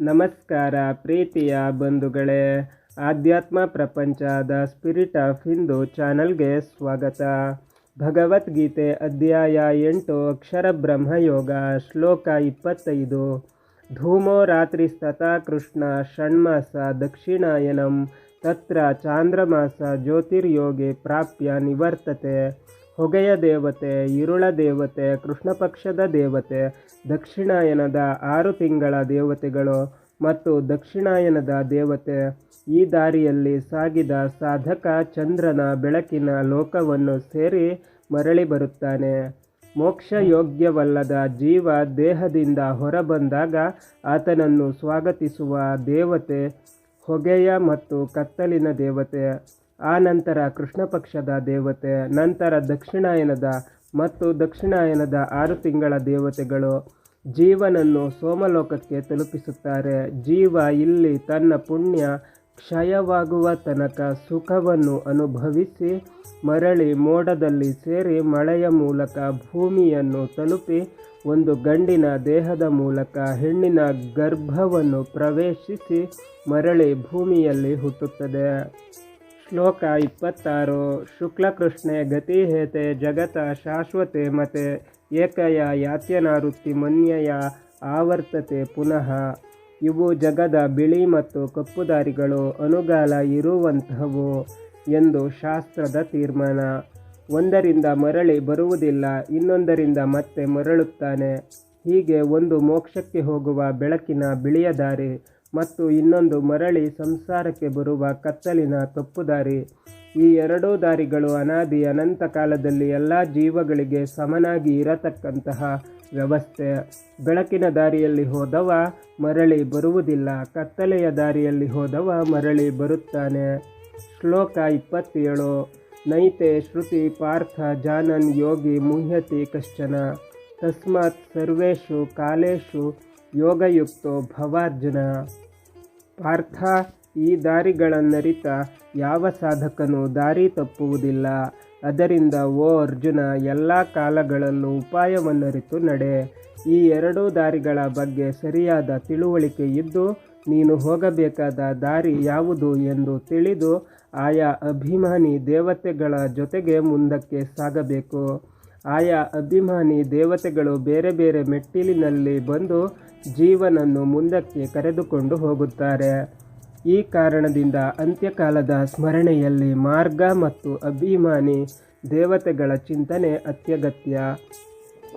ನಮಸ್ಕಾರ ಪ್ರೀತಿಯ ಬಂಧುಗಳೇ, ಆಧ್ಯಾತ್ಮ ಪ್ರಪಂಚದ ಸ್ಪಿರಿಟ್ ಆಫ್ ಹಿಂದೂ ಚಾನಲ್ಗೆ ಸ್ವಾಗತ. ಭಗವದ್ಗೀತೆ ಅಧ್ಯಾಯ ಎಂಟು, ಅಕ್ಷರ ಬ್ರಹ್ಮಯೋಗ ಶ್ಲೋಕ ಇಪ್ಪತ್ತೈದು. ಧೂಮೋ ರಾತ್ರಿ ಸ್ತತಾ ಕೃಷ್ಣ, ಷಣ್ಮಾಸ ದಕ್ಷಿಣಾಯನಂ, ತತ್ರ ಚಾಂದ್ರಮಾಸ ಜ್ಯೋತಿರ್ಯೋಗೆ ಪ್ರಾಪ್ಯ ನಿವರ್ತತೆ. ಹೊಗೆಯ ದೇವತೆ, ಇರುಳ ದೇವತೆ, ಕೃಷ್ಣ ಪಕ್ಷದ ದೇವತೆ, ದಕ್ಷಿಣಾಯನದ ಆರು ತಿಂಗಳ ದೇವತೆಗಳು ಮತ್ತು ದಕ್ಷಿಣಾಯನದ ದೇವತೆ. ಈ ದಾರಿಯಲ್ಲಿ ಸಾಗಿದ ಸಾಧಕ ಚಂದ್ರನ ಬೆಳಕಿನ ಲೋಕವನ್ನು ಸೇರಿ ಮರಳಿ ಬರುತ್ತಾನೆ. ಮೋಕ್ಷ ಯೋಗ್ಯವಲ್ಲದ ಜೀವ ದೇಹದಿಂದ ಹೊರಬಂದಾಗ ಆತನನ್ನು ಸ್ವಾಗತಿಸುವ ದೇವತೆ ಹೊಗೆಯ ಮತ್ತು ಕತ್ತಲಿನ ದೇವತೆ. ಆ ನಂತರ ಕೃಷ್ಣಪಕ್ಷದ ದೇವತೆ, ನಂತರ ದಕ್ಷಿಣಾಯನದ ಮತ್ತು ದಕ್ಷಿಣಾಯನದ ಆರು ತಿಂಗಳ ದೇವತೆಗಳು ಜೀವನನ್ನು ಸೋಮಲೋಕಕ್ಕೆ ತಲುಪಿಸುತ್ತಾರೆ. ಜೀವ ಇಲ್ಲಿ ತನ್ನ ಪುಣ್ಯ ಕ್ಷಯವಾಗುವ ತನಕ ಸುಖವನ್ನು ಅನುಭವಿಸಿ ಮರಳಿ ಮೋಡದಲ್ಲಿ ಸೇರಿ ಮಳೆಯ ಮೂಲಕ ಭೂಮಿಯನ್ನು ತಲುಪಿ ಒಂದು ಗಂಡಿನ ದೇಹದ ಮೂಲಕ ಹೆಣ್ಣಿನ ಗರ್ಭವನ್ನು ಪ್ರವೇಶಿಸಿ ಮರಳಿ ಭೂಮಿಯಲ್ಲಿ ಹುಟ್ಟುತ್ತದೆ. ಶ್ಲೋಕ ಇಪ್ಪತ್ತಾರು. ಶುಕ್ಲಕೃಷ್ಣೆ ಗತಿ ಹೇತೆ ಜಗತ ಶಾಶ್ವತೆ ಮತೆ, ಏಕಯ ಯಾತ್ಯನಾವೃತ್ತಿ ಮನ್ಯಯ ಆವರ್ತತೆ ಪುನಃ. ಇವು ಜಗದ ಬಿಳಿ ಮತ್ತು ಕಪ್ಪು ದಾರಿಗಳು, ಅನುಗಾಲ ಇರುವಂತಹವು ಎಂದು ಶಾಸ್ತ್ರದ ತೀರ್ಮಾನ. ಒಂದರಿಂದ ಮರಳಿ ಬರುವುದಿಲ್ಲ, ಇನ್ನೊಂದರಿಂದ ಮತ್ತೆ ಮರಳುತ್ತಾನೆ. ಹೀಗೆ ಒಂದು ಮೋಕ್ಷಕ್ಕೆ ಹೋಗುವ ಬೆಳಕಿನ ಬಿಳಿಯ ದಾರಿ ಮತ್ತು ಇನ್ನೊಂದು ಮರಳಿ ಸಂಸಾರಕ್ಕೆ ಬರುವ ಕತ್ತಲಿನ ತಪ್ಪು ದಾರಿ. ಈ ಎರಡೂ ದಾರಿಗಳು ಅನಾದಿ ಅನಂತ ಕಾಲದಲ್ಲಿ ಎಲ್ಲ ಜೀವಗಳಿಗೆ ಸಮನಾಗಿ ಇರತಕ್ಕಂತಹ ವ್ಯವಸ್ಥೆ. ಬೆಳಕಿನ ದಾರಿಯಲ್ಲಿ ಹೋದವ ಮರಳಿ ಬರುವುದಿಲ್ಲ, ಕತ್ತಲೆಯ ದಾರಿಯಲ್ಲಿ ಹೋದವ ಮರಳಿ ಬರುತ್ತಾನೆ. ಶ್ಲೋಕ ಇಪ್ಪತ್ತೇಳು. ನೈತೆ ಶ್ರುತಿ ಪಾರ್ಥ ಜಾನನ್ ಯೋಗಿ ಮುಹ್ಯತಿ ಕಶ್ಚನ. ತಸ್ಮಾತ್ ಸರ್ವೇಷು ಕಾಲೇಶು ಯೋಗಯುಕ್ತೋ ಭವಾರ್ಜುನ. ಪಾರ್ಥ ಈ ದಾರಿಗಳನ್ನರಿತ ಯಾವ ಸಾಧಕನೂ ದಾರಿ ತಪ್ಪುವುದಿಲ್ಲ. ಅದರಿಂದ ಓ ಅರ್ಜುನ, ಎಲ್ಲ ಕಾಲಗಳಲ್ಲೂ ಉಪಾಯವನ್ನರಿತು ನಡೆ. ಈ ಎರಡೂ ದಾರಿಗಳ ಬಗ್ಗೆ ಸರಿಯಾದ ತಿಳುವಳಿಕೆ ಇದ್ದು, ನೀನು ಹೋಗಬೇಕಾದ ದಾರಿ ಯಾವುದು ಎಂದು ತಿಳಿದು, ಆಯಾ ಅಭಿಮಾನಿ ದೇವತೆಗಳ ಜೊತೆಗೆ ಮುಂದಕ್ಕೆ ಸಾಗಬೇಕು. ಆಯಾ ಅಭಿಮಾನಿ ದೇವತೆಗಳು ಬೇರೆ ಬೇರೆ ಮೆಟ್ಟಿಲಿನಲ್ಲಿ ಬಂದು ಜೀವನನ್ನು ಮುಂದಕ್ಕೆ ಕರೆದುಕೊಂಡು ಹೋಗುತ್ತಾರೆ. ಈ ಕಾರಣದಿಂದ ಅಂತ್ಯಕಾಲದ ಸ್ಮರಣೆಯಲ್ಲಿ ಮಾರ್ಗ ಮತ್ತು ಅಭಿಮಾನಿ ದೇವತೆಗಳ ಚಿಂತನೆ ಅತ್ಯಗತ್ಯ.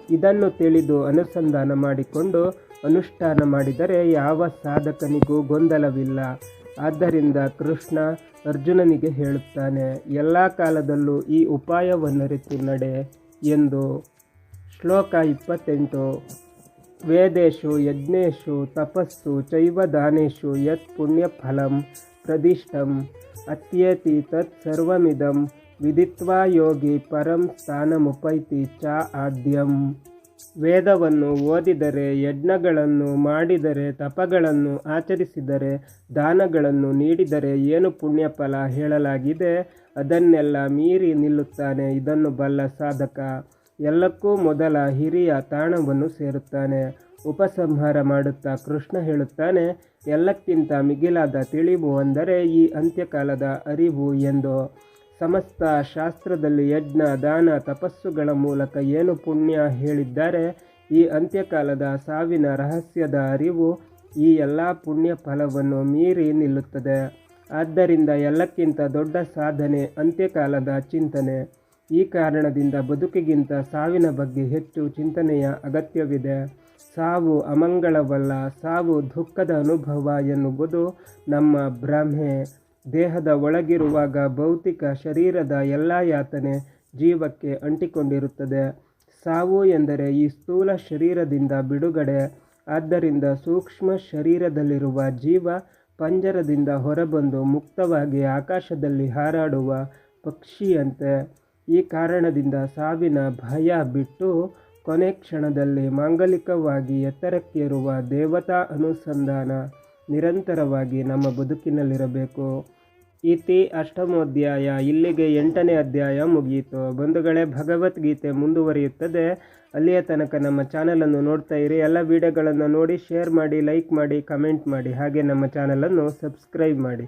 ಇದನ್ನು ತಿಳಿದು ಅನುಸಂಧಾನ ಮಾಡಿಕೊಂಡು ಅನುಷ್ಠಾನ ಮಾಡಿದರೆ ಯಾವ ಸಾಧಕನಿಗೂ ಗೊಂದಲವಿಲ್ಲ. ಆದ್ದರಿಂದ ಕೃಷ್ಣ ಅರ್ಜುನನಿಗೆ ಹೇಳುತ್ತಾನೆ, ಎಲ್ಲ ಕಾಲದಲ್ಲೂ ಈ ಉಪಾಯವನ್ನರಿತು ನಡೆ ಎಂದು. ಶ್ಲೋಕ ಇಪ್ಪತ್ತೆಂಟು. ವೇದೇಶು, ಯಜ್ಞೇಶು, ತಪಸ್ಸು, ಚೈವ ದಾನೇಶು, ಯತ್ ಪುಣ್ಯಫಲಂ ಪ್ರದಿಷ್ಟಂ, ಅತ್ಯೇತಿ ತತ್ ಸರ್ವಮಿದಂ, ವಿದಿತ್ವಾ ಯೋಗಿ ಪರಂ ಸ್ಥಾನಮುಪೈತಿ ಚ ಆದ್ಯಂ. ವೇದವನ್ನು ಓದಿದರೆ, ಯಜ್ಞಗಳನ್ನು ಮಾಡಿದರೆ, ತಪಗಳನ್ನು ಆಚರಿಸಿದರೆ, ದಾನಗಳನ್ನು ನೀಡಿದರೆ ಏನು ಪುಣ್ಯಫಲ ಹೇಳಲಾಗಿದೆ? ಅದನ್ನೆಲ್ಲ ಮೀರಿ ನಿಲ್ಲುತ್ತಾನೆ ಇದನ್ನು ಬಲ್ಲ ಸಾಧಕ. ಎಲ್ಲಕ್ಕೂ ಮೊದಲ ಹಿರಿಯ ತಾಣವನ್ನು ಸೇರುತ್ತಾನೆ. ಉಪಸಂಹಾರ ಮಾಡುತ್ತಾ ಕೃಷ್ಣ ಹೇಳುತ್ತಾನೆ, ಎಲ್ಲಕ್ಕಿಂತ ಮಿಗಿಲಾದ ತಿಳಿವು ಅಂದರೆ ಈ ಅಂತ್ಯಕಾಲದ ಅರಿವು ಎಂದು. ಸಮಸ್ತ ಶಾಸ್ತ್ರದಲ್ಲಿ ಯಜ್ಞ, ದಾನ, ತಪಸ್ಸುಗಳ ಮೂಲಕ ಏನು ಪುಣ್ಯ ಹೇಳಿದ್ದಾರೆ, ಈ ಅಂತ್ಯಕಾಲದ ಸಾವಿನ ರಹಸ್ಯದ ಅರಿವು ಈ ಎಲ್ಲ ಪುಣ್ಯ ಫಲವನ್ನು ಮೀರಿ ನಿಲ್ಲುತ್ತದೆ. ಆದ್ದರಿಂದ ಎಲ್ಲಕ್ಕಿಂತ ದೊಡ್ಡ ಸಾಧನೆ ಅಂತ್ಯಕಾಲದ ಚಿಂತನೆ. ಈ ಕಾರಣದಿಂದ ಬದುಕಿಗಿಂತ ಸಾವಿನ ಬಗ್ಗೆ ಹೆಚ್ಚು ಚಿಂತನೆಯ ಅಗತ್ಯವಿದೆ. ಸಾವು ಅಮಂಗಳವಲ್ಲ, ಸಾವು ದುಃಖದ ಅನುಭವ ಎನ್ನುವುದು ನಮ್ಮ ಭ್ರಮೆ. ದೇಹದ ಒಳಗಿರುವಾಗ ಭೌತಿಕ ಶರೀರದ ಎಲ್ಲ ಯಾತನೆ ಜೀವಕ್ಕೆ ಅಂಟಿಕೊಂಡಿರುತ್ತದೆ. ಸಾವು ಎಂದರೆ ಈ ಸ್ಥೂಲ ಶರೀರದಿಂದ ಬಿಡುಗಡೆ. ಆದ್ದರಿಂದ ಸೂಕ್ಷ್ಮ ಶರೀರದಲ್ಲಿರುವ ಜೀವ ಪಂಜರದಿಂದ ಹೊರಬಂದು ಮುಕ್ತವಾಗಿ ಆಕಾಶದಲ್ಲಿ ಹಾರಾಡುವ ಪಕ್ಷಿಯಂತೆ. ಈ ಕಾರಣದಿಂದ ಸಾವಿನ ಭಯ ಬಿಟ್ಟು ಕೊನೆ ಕ್ಷಣದಲ್ಲಿ ಮಾಂಗಲಿಕವಾಗಿ ಎತ್ತರಕ್ಕೇರುವ ದೇವತಾ ಅನುಸಂಧಾನ ನಿರಂತರವಾಗಿ ನಮ್ಮ ಬದುಕಿನಲ್ಲಿರಬೇಕು. ಇತಿ ಅಷ್ಟಮೋಧ್ಯಾಯ, ಇಲ್ಲಿಗೆ ಎಂಟನೇ ಅಧ್ಯಾಯ ಮುಗಿಯಿತು ಬಂಧುಗಳೇ, ಭಗವದ್ಗೀತೆ ಮುಂದುವರಿಯುತ್ತದೆ. ಅಲ್ಲಿಯ ತನಕ ನಮ್ಮ ಚಾನಲನ್ನು ನೋಡ್ತಾ ಇರಿ. ಎಲ್ಲ ವಿಡಿಯೋಗಳನ್ನು ನೋಡಿ, ಶೇರ್ ಮಾಡಿ, ಲೈಕ್ ಮಾಡಿ, ಕಮೆಂಟ್ ಮಾಡಿ. ಹಾಗೆ ನಮ್ಮ ಚಾನಲನ್ನು ಸಬ್ಸ್ಕ್ರೈಬ್ ಮಾಡಿ.